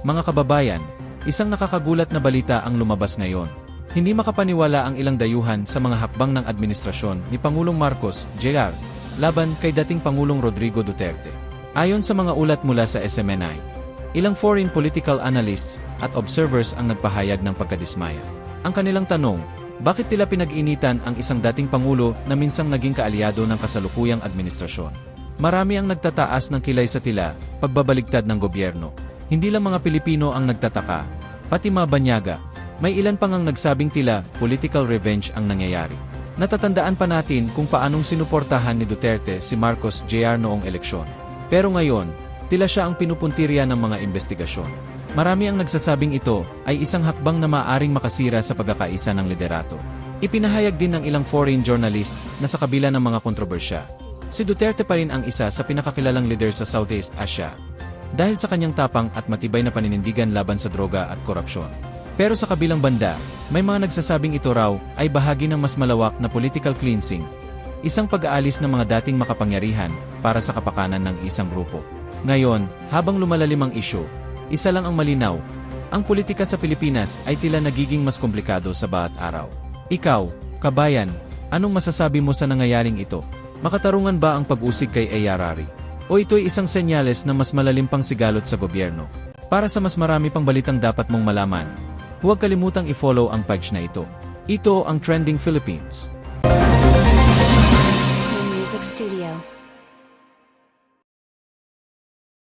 Mga kababayan, isang nakakagulat na balita ang lumabas ngayon. Hindi makapaniwala ang ilang dayuhan sa mga hakbang ng administrasyon ni Pangulong Marcos, Jr. laban kay dating Pangulong Rodrigo Duterte. Ayon sa mga ulat mula sa SMNI, ilang foreign political analysts at observers ang nagpahayag ng pagkadismaya. Ang kanilang tanong, bakit tila pinag-initan ang isang dating Pangulo na minsang naging kaalyado ng kasalukuyang administrasyon? Marami ang nagtataas ng kilay sa tila, pagbabaligtad ng gobyerno. Hindi lang mga Pilipino ang nagtataka, pati mga banyaga. May ilan pang ang nagsabing tila, political revenge ang nangyayari. Natatandaan pa natin kung paanong sinuportahan ni Duterte si Marcos Jr. noong eleksyon. Pero ngayon, tila siya ang pinupuntirya ng mga investigasyon. Marami ang nagsasabing ito ay isang hakbang na maaring makasira sa pagkakaisa ng liderato. Ipinahayag din ng ilang foreign journalists na sa kabila ng mga kontrobersya, si Duterte pa rin ang isa sa pinakakilalang leader sa Southeast Asia dahil sa kanyang tapang at matibay na paninindigan laban sa droga at korupsyon. Pero sa kabilang banda, may mga nagsasabing ito raw ay bahagi ng mas malawak na political cleansing, isang pag-aalis ng mga dating makapangyarihan para sa kapakanan ng isang grupo. Ngayon, habang lumalalim ang isyu, isa lang ang malinaw, ang politika sa Pilipinas ay tila nagiging mas komplikado sa bawat araw. Ikaw, kabayan, anong masasabi mo sa nangyayaring ito? Makatarungan ba ang pag-usig kay Ayarari? O ito'y isang senyales na mas malalim pang sigalot sa gobyerno? Para sa mas marami pang balitang dapat mong malaman, huwag kalimutang i-follow ang page na ito. Ito ang Trending Philippines. Music Studio.